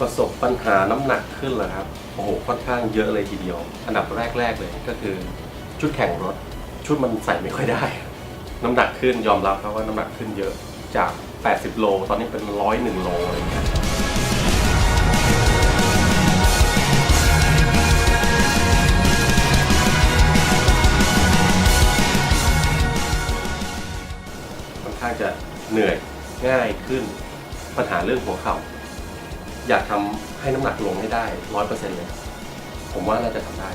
ประสบปัญหาน้ำหนักขึ้นเหรอครับโอ้โหค่อนข้างเยอะเลยทีเดียว อันดับแรก ๆ เลยก็คือ ชุดแข่งรถ ชุดมันใส่ไม่ค่อยได้ น้ำหนักขึ้นยอมรับครับว่าน้ำหนักขึ้นเยอะจาก 80 โล ตอนนี้เป็นร้อยหนึ่งโลอะไรเงี้ยค่อนข้างจะเหนื่อยง่ายขึ้นปัญหาเรื่องหัวเข่า อยากทำให้น้ำหนักลงให้ได้ร้อยเปอร์เซ็นต์เลย ผมว่าน่าจะทำได้